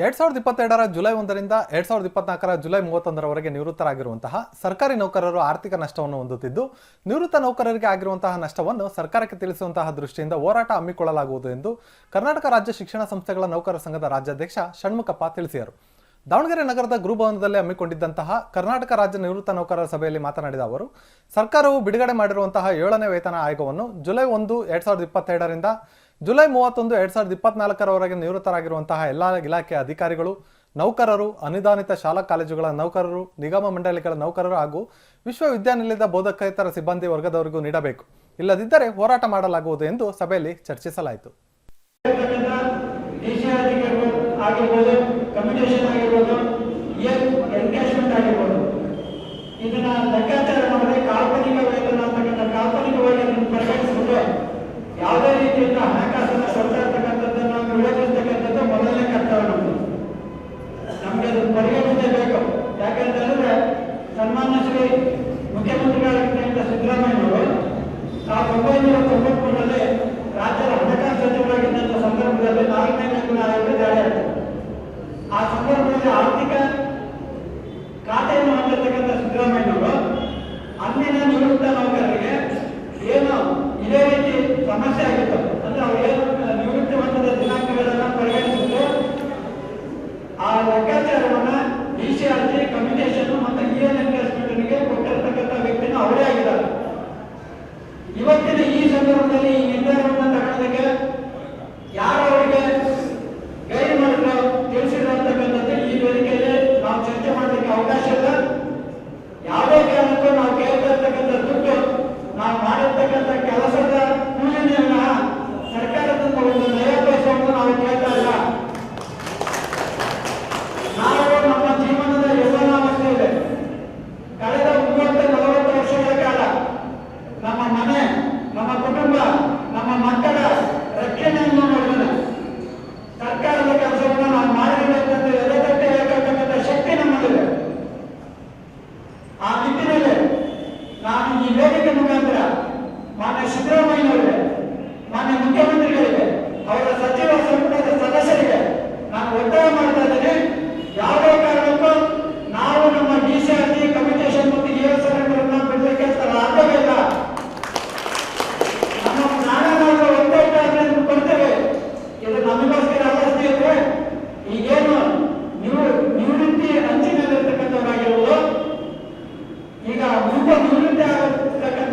ಎರಡ್ ಸಾವಿರದ ಇಪ್ಪತ್ತೆರಡರ ಜುಲೈ ಒಂದರಿಂದ ಎರಡ್ ಸಾವಿರದ ಇಪ್ಪತ್ನಾಲ್ಕರ ಜುಲೈ ಮೂವತ್ತೊಂದರವರೆಗೆ ನಿವೃತ್ತರಾಗಿರುವಂತಹ ಸರ್ಕಾರಿ ನೌಕರರು ಆರ್ಥಿಕ ನಷ್ಟವನ್ನು ಹೊಂದುತ್ತಿದ್ದು, ನಿವೃತ್ತ ನೌಕರರಿಗೆ ಆಗಿರುವಂತಹ ನಷ್ಟವನ್ನು ಸರ್ಕಾರಕ್ಕೆ ತಿಳಿಸುವಂತಹ ದೃಷ್ಟಿಯಿಂದ ಹೋರಾಟ ಹಮ್ಮಿಕೊಳ್ಳಲಾಗುವುದು ಎಂದು ಕರ್ನಾಟಕ ರಾಜ್ಯ ಶಿಕ್ಷಣ ಸಂಸ್ಥೆಗಳ ನೌಕರ ಸಂಘದ ರಾಜ್ಯಾಧ್ಯಕ್ಷ ಷಣ್ಮುಖಪ್ಪ ತಿಳಿಸಿದರು. ದಾವಣಗೆರೆ ನಗರದ ಗುರುಭವನದಲ್ಲಿ ಹಮ್ಮಿಕೊಂಡಿದ್ದಂತಹ ಕರ್ನಾಟಕ ರಾಜ್ಯ ನಿವೃತ್ತ ನೌಕರರ ಸಭೆಯಲ್ಲಿ ಮಾತನಾಡಿದ ಅವರು, ಸರ್ಕಾರವು ಬಿಡುಗಡೆ ಮಾಡಿರುವಂತಹ ಏಳನೇ ವೇತನ ಆಯೋಗವನ್ನು ಜುಲೈ ಒಂದು, ಎರಡ್ ಸಾವಿರದ ಇಪ್ಪತ್ತೆರಡರಿಂದ ಜುಲೈ ಮೂವತ್ತೊಂದು, ಎರಡ್ ಸಾವಿರದ ಇಪ್ಪತ್ನಾಲ್ಕರವರೆಗೆ ನಿವೃತ್ತರಾಗಿರುವಂತಹ ಎಲ್ಲ ಇಲಾಖೆಯ ಅಧಿಕಾರಿಗಳು, ನೌಕರರು, ಅನುದಾನಿತ ಶಾಲಾ ಕಾಲೇಜುಗಳ ನೌಕರರು, ನಿಗಮ ಮಂಡಳಿಗಳ ನೌಕರರು ಹಾಗೂ ವಿಶ್ವವಿದ್ಯಾನಿಲಯದ ಬೋಧಕೇತರ ಸಿಬ್ಬಂದಿ ವರ್ಗದವರಿಗೂ ನೀಡಬೇಕು. ಇಲ್ಲದಿದ್ದರೆ ಹೋರಾಟ ಮಾಡಲಾಗುವುದು ಎಂದು ಸಭೆಯಲ್ಲಿ ಚರ್ಚಿಸಲಾಯಿತು. ಆಗಿರ್ಬೋದು ಕಮ್ಯುನಿಕೇಶನ್ ಆಗಿರ್ಬೋದು ಸಂದರ್ಭದಲ್ಲಿ ಆರ್ಥಿಕ ಖಾತೆಯನ್ನು ಹೊಂದಿರತಕ್ಕಂಥ ಸಿದ್ದರಾಮಯ್ಯನವರು ಅಂದಿನ ನಿವೃತ್ತ ఇక ముప్ప దురుద్యోగ